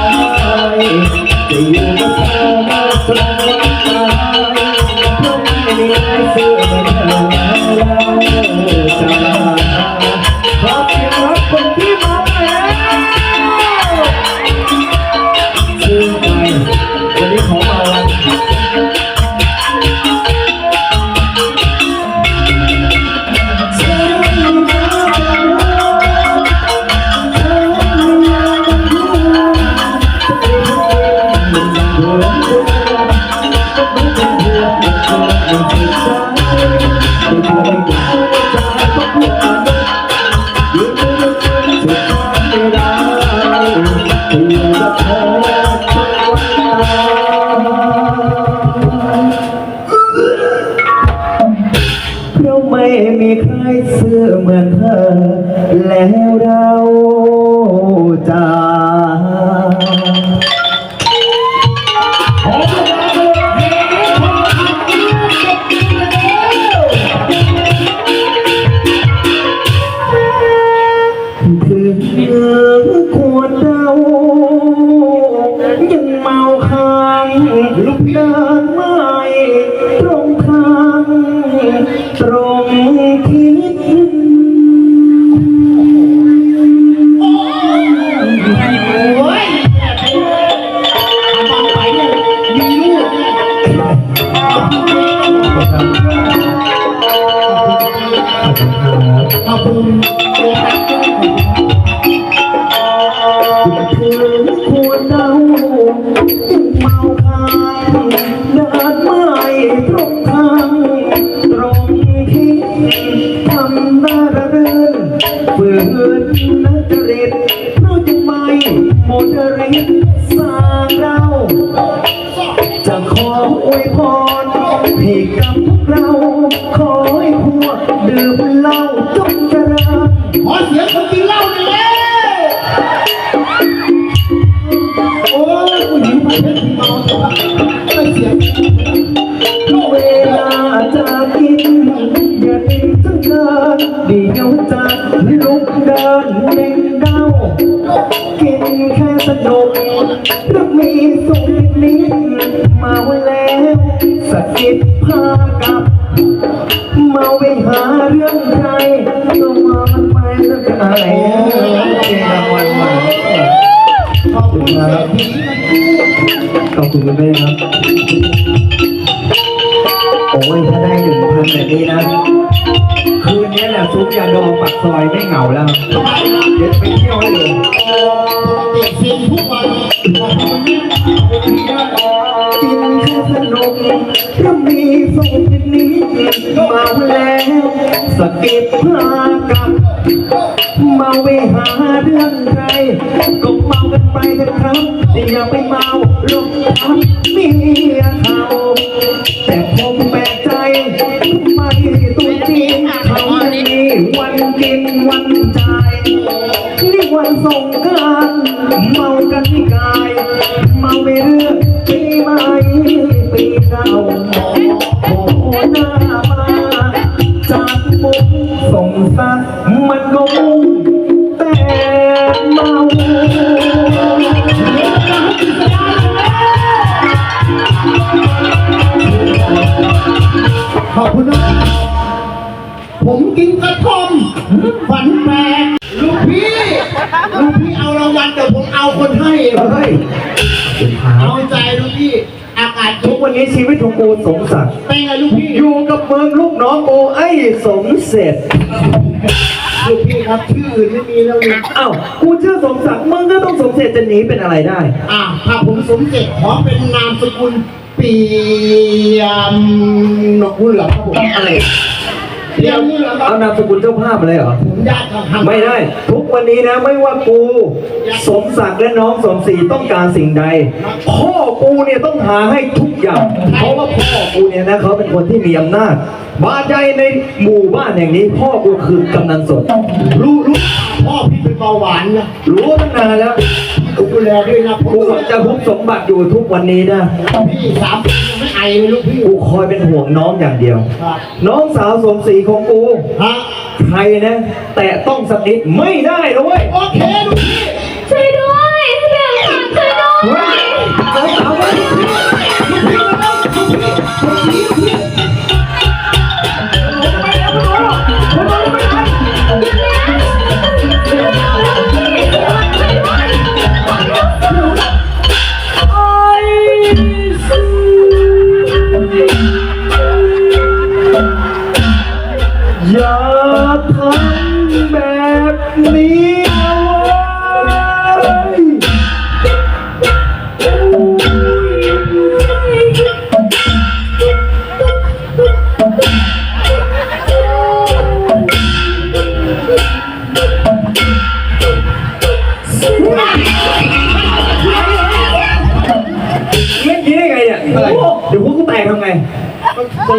า แล้วเราจะถึงควรเรายังเมาค้างลุกเดิน ดื่มเหล้าจงเจริญขอเสียงคนกินเหล้าหน่อยเลยโอ้ยผู้หญิงประเภทที่เมาแต่ว่าไม่เสียงเวลาจะกินอย่าดิ้นจนเกินเดี๋ยวจะลุกเดินเล่นเด้ากินแค่สนุกหรือมีสุขนิดเมาแล้วสะกิดพา อะไรเจรางวัลมาขอบคุณเศรษฐีขอบคุณคุณแม่ครับ โอ้ยถ้าได้หนึ่งพันแบบนี้นะ คืนนี้แหละซุปยาดองปักซอยไม่เหงาแล้วเดี๋ยวไปเที่ยวให้เลยปกติซิงทุกวันวันนี้เป็นที่ได้กินแค่สนุกถ้ามีสุขนิดเมาแล้วสกิดพากับ เมาไปหาเรื่องใครก็เมากันไปเถอะครับแต่อย่าไปเมาลงทับเมียเขาแต่ผมแปลกใจทำไมตัวจริงเขาไม่มีวันกินวันจ่ายนี่วันสงกรารเมากันที่กาย เมาไปเรื่องปีใหม่ปีเก่าโอ้โหน้ามาจากมุก คุณนะผมกินกระท่อมฝันแปลกลูกพี่ลูกพี่เอารางวัลแต่ผมเอาคนให้เฮ้ยเอาใจลูกพี่อากาศทุทุกกวันนี้ชีวิตของกูสมศักดิ์เป็นไงลูกพี่อยู่กับเมืองลูกน้องกูไอ้สมเสร็จลูกพี่ครับชื่ออื่นไม่มีแล้วเนี่ยอ้าวกูชื่อสมศักดิ์มึงก็ต้องสมเสร็จจะหนีเป็นอะไรได้ อ่าถ้าผมสมเจ็จขอเป็นนามสกุลเปียมนกหุ่นเหรอครับผมอะไรเปีเดี๋ยวนี้เหรอครับเอานามสกุลเจ้าภาพมาเลยเหรอ ผมญาติเขาทำไม่ได้ ทุกวันนี้นะ ไม่ว่ากู สมศักดิ์และน้องสมศรีต้องการสิ่งใดพ่อ กูเนี่ยต้องหาให้ทุกอย่าง เพราะว่าพ่อกูเนี่ยนะเขาเป็นคนที่มีอำนาจบาดใจในหมู่บ้านแห่งนี้ พ่อกูคือกำนันสดรู้รู้พ่อพี่เป็นเบาหวานนะรู้ตั้งนานแล้วดูแลด้วยนะกูจะคุบสมบัติอยู่ทุกวันนี้นะพี่สามปียังไม่ไอเลยลูกพี่กูคอยเป็นห่วงน้องอย่างเดียวครับน้องสาวสมศรีของกูฮะใครนะ แต่ต้องสักนิดไม่ได้นะเว้ยโอเคลูกพี่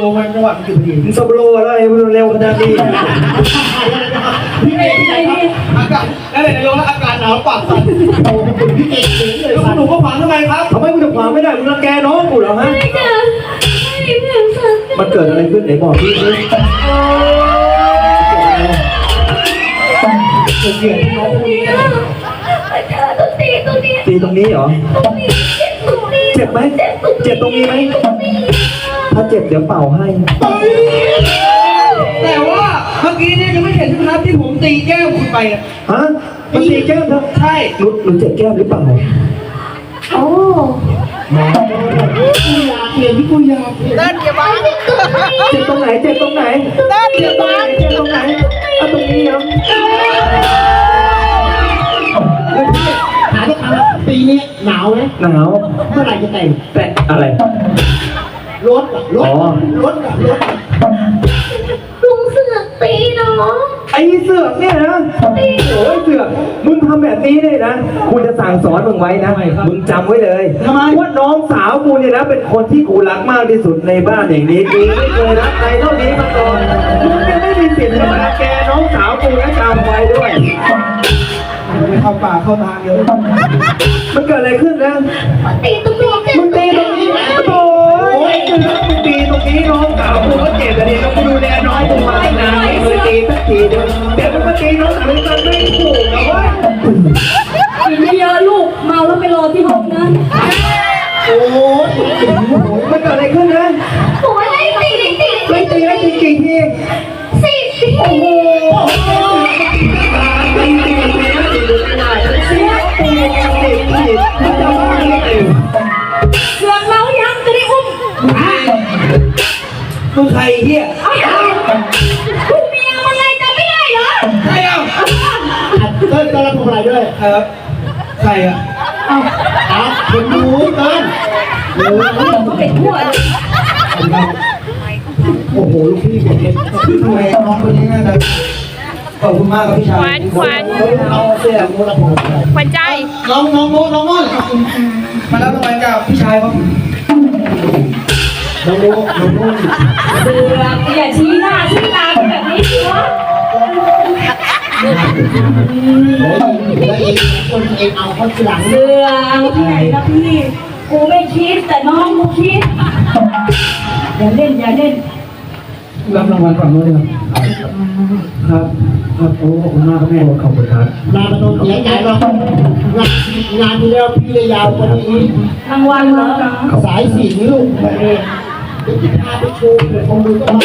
โซโลมันจังหวะมันอยู่พอดีมึงสโบโลอะไรมึงเร็วขนาดนี้พี่เอกพี่เอกครับอากาศแล้วไหนนายกแล้วอากาศหนาวปากสั่นโอ้โหพี่เอกเสียงเลยสั่นหนูก็ฟังทำไมครับทำไมมึงจะขวางไม่ได้มึงรังแกน้องกูเหรอฮะไม่เจอไม่เบลสันมันเกิดอะไรขึ้นไหนบอกพี่สิผมเกลียดที่น้องพูดเนี่ยเจอตัวตีตัวนี้ตีตรงนี้เหรอตรงนี้เจ็บตรงนี้เจ็บไหม เจ็บตรงนี้ไหมตรงนี้ ถ้าเจ็บเดี๋ยวเป่าให้ แต่ว่าเมื่อกี้เนี่ยยังไม่เห็นใช่ไหมครับที่ผมตีแก้วคุณไปอะฮะมันตีแก้มเธอใช่หนูหนูเจ็บแก้มหรือเปล่าโอ้อยากเปลี่ยนที่กูอยากเปลี่ยนไอ้ที่ตัวนี้เจ็บตรงไหน เจ็บตรงไหนเจ็บตรงไหน เจ็บตรงไหนเอาตรงนี้เหรอถามว่าปีนี้หนาวไหมหนาว เมื่อไหร่จะแต่งแต่อะไร รถอะรถอ๋อรถอะรถอะลุงเสือกตีน้องไอ้เสือกเนี่ยนะโอ้ยเสือกมึงทำแบบนี้เลยนะกูจะสั่งสอนมึงไว้นะมึงจำไว้เลยว่าน้องสาวกูเนี่ยนะเป็นคนที่กูรักมากที่สุดในบ้านอย่างนี้กูไม่เคยรักใครเท่านี้มาก่อนมึงจะไม่มีสิทธิ์จะมารังแกน้องสาวกูและจำไว้ด้วยไปเข้าป่าเข้าทางเยอะมันเกิดอะไรขึ้นนะตีตรงนี้เจ็บมึงตีตรงนี้ จริงแล้วมันจะไม่ถูกนะเว้ยกินเยอะลูกเมาแล้วไปรอที่ห้องนั้นโอ้โหมันเกิดอะไรขึ้นนะโอ้ยไม่ตีไม่ตีไม่ตีไม่ตีกี่ทีสี่ทีโอ้โหเสือกเมายังจะได้อุ้มมึงใครเฮีย ทำอะไรด้วยเออใครอะอะคนดูเต้นเร็วเป็นทั่วเลยโอ้โหลูกพี่เด็กเล็กทำไมน้องคนนี้น่าจะขอบคุณมากครับพี่ชายขวัญขวัญ เอาเสื้อโมละผมขวัญใจ น้องน้องโมน้องม่อนมาแล้วทำไมกับพี่ชายเขาน้องโมน้องโม เสือกอย่าชี้หน้าชี้ตาเป็นแบบนี้สิวะแล้วเอง คนเองเอาเขาทีหลังเสือที่ไหนนะพี่ กูไม่คิดแต่น้องกูคิด อย่าเล่นอย่าเล่นรับรางวัลฝั่งโน้นเลยครับ ครับครับโอ้ขอบคุณมากครับแม่ขอบคุณครับงานมันโดนเสียใจหรองานงานที่แล้วพี่ได้ยาวกว่านี้รางวัลเหรอสายสีนี่ลูกมาเองเดี๋ยวพาไปโชว์เดี๋ยวคนดูก็มา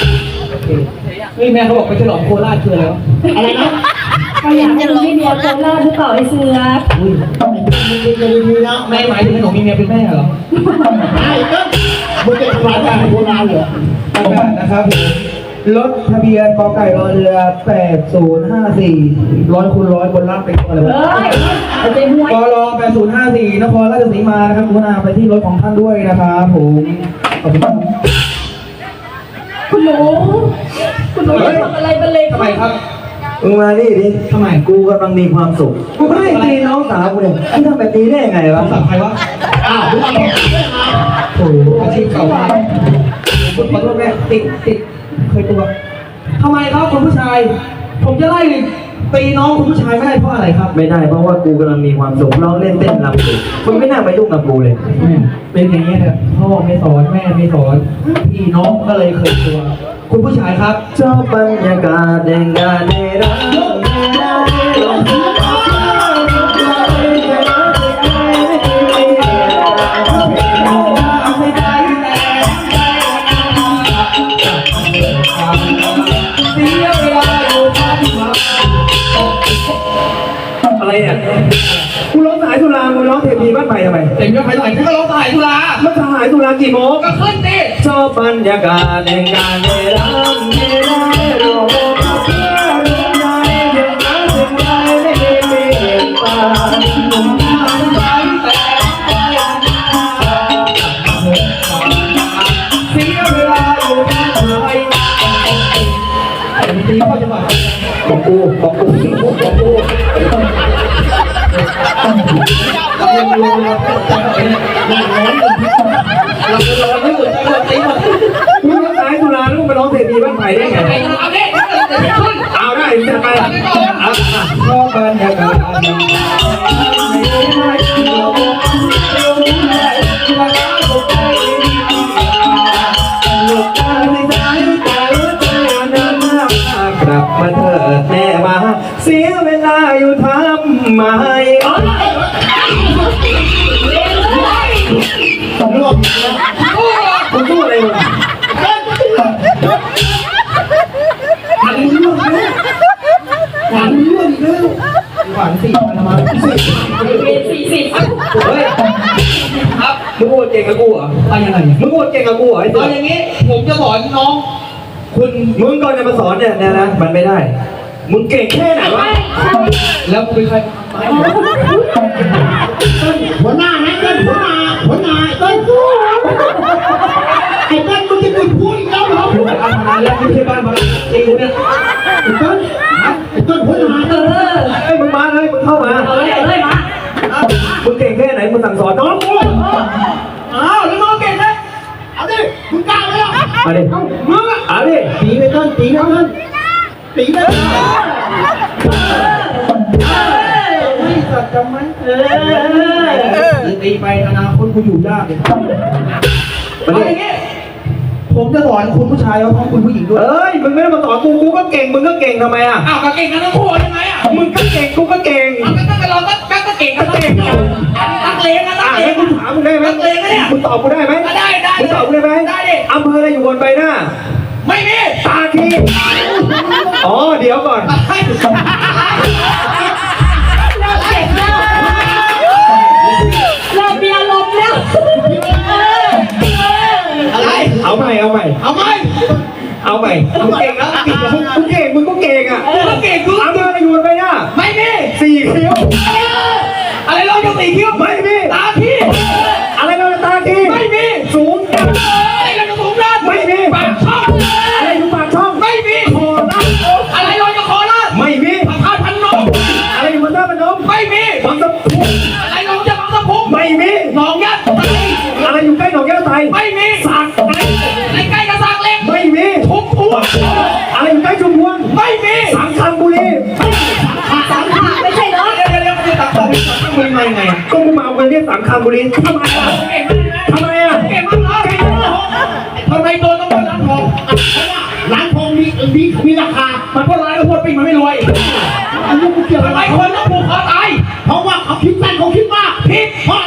เฮ้ยแม่เขาบอกไปฉลองโคราชคืออะไรวะอะไรนะ ก็อยากให้มีเมียโคราชหรือเปล่าไอ้เสืออุ้ยต้องเป็นคนดีจะดีๆนะแม่หมายถึงหนูมีเมียเป็นแม่เหรอใช่ก็มึงจะทำร้ายการโบราณเหรอประกาศนะครับรถทะเบียนกอไก่รอเรือ 8054ร้อยคูณร้อยบนล่างเป็นอะไรวะเฮ้ยเอาใจมวยกร8054นครราชสีมานะครับกรุณาไปที่รถของท่านด้วยนะครับผม ขอบคุณคุณหนูคุณหนูจะทำอะไรบันเลงทำไมครับ มึงมานี่ดิทำไมกูกำลังมีความสุข กูไม่ได้ตีน้องสาวกูเนี่ยมึงทำแบบนี้ได้ยังไงวะคำสั่งใครวะ อ้าวมึงเอาของได้ไงโอ้โหอาชีพเก่ามากขอโทษแม่ติดติดเคยตัวทำไมครับคุณผู้ชาย ผมจะไล่ตีน้องคุณผู้ชายไม่ได้เพราะอะไรครับ ไม่ได้เพราะว่ากูกำลังมีความสุขร้องเล่นเต้นรำอยู่มึงไม่น่ามายุ่งกับกูเลย เป็นอย่างนี้นะพ่อไม่สอนแม่ไม่สอนพี่น้องก็เลยเคยตัว คุณผู้ชายครับชอบบรรยากาศแห่งการได้รักได้ลองอะไรเนี่ยกูร้องสายตุลามึงร้องเทพีบ้านใหม่ทำไมเต็มยศไปหน่อยคุณก็ร้องถ่ายตุลามันสหายตุลากี่โมงก็ขึ้นดิ ชอบบรรยากาศแห่งการได้รักได้ลองได้เด็กน้อยเด็กน้อยไม่มีเปลี่ย ทพีบ้าได้ไงเอาดิขึ้นเอาได้จะไปเอาชอบบรรยากาศ หวานสี่พันมาสี่เวรสี่สิบเฮ้ยครับมึงพูดเก่งกับกูเหรอไปยังไงมึงพูดเก่งกับกูเหรอไอ้ตัวเอาอย่างนี้ผมจะสอนน้อง คุณมึงก่อนจะมาสอนเนี่ยนะนะมันไม่ได้ มึงเก่งแค่ไหนวะแล้วคุณเป็นใครไปหัวหัวหน้านะเต้นหัวหน้าหัวหน้าเต้นไอ้เต้นมึงจะไปพูดอีกแล้วเหรอคุณแต่การพนันแล้วที่ที่บ้านมาจริงเนี่ยไอ้เต้นไอ้เต้นหัวหน้าเออเฮ้ยมึงมาเล ยมึงเข้ามาเอาเลยเอาเลยมามึงเก่งแค่ไหนมึงสั่งสอนน้องกูอ้าวแล้วน้องเก่งนะเอาดิมึงกล้าไหมล่ะมาดิมึงอะเอาดิตีไปต้นตีไปต้นตีไปต้นไม่จัดจำไหมเออตีไปอนาคตกูอยู่ยากเลยมาเอาดิอย่างนี้ ผมจะสอนคุณผู้ชายแล้วทั้งคุณผู้หญิงด้วย เอ้ย มึงไม่ได้มาสอนกู กูก็เก่ง มึงก็เก่งทำไมอะ อ้าวก็เก่งกันทั้งคู่ยังไงอะมึงก็เก่ง กูก็เก่งเอาไปตั้งแต่เราก็ก็เก่งกันทั้งคู่นักเลงกันนัอะกเลให้งกูถามมึงได้ไหมนักเลงกันเนี่ยมึงตอบกูได้ไหมได้ได้มึงตอบกูได้ไหมได้ดิอำเภออะไรอยู่บนใบหน้า ไม่มีตาคี อ๋อ เดี๋ยวก่อนให้ เอาใหม่เอาใหม่เอาไหมเอาใหม่มึงเก่งแล้วมึงเก่ งไม่มีสังคังบุรีสังขารไม่ใช่เหรอเดี๋ยวเดี๋ยวเดี๋ยวเดี๋ยวตัดต่อไปตัดต่อไปมายังไงอะก็มึงมาเอากันเรียกสังคังบุรีทำไมอะเก่งมากนะทำไมอะเก่งมากนะเก่งมากทำไมโดนต้องโดนร้านทองร้านทองมีมีมีราคา มันก็ร้ายแล้วพวดปิ้งมันไม่รวยอันนี้กูเกี่ยวทำอะไรไมคนต้องผูกคอตายเพราะว่าเขาคิดสั้นเขาคิดมากผิดเพราะ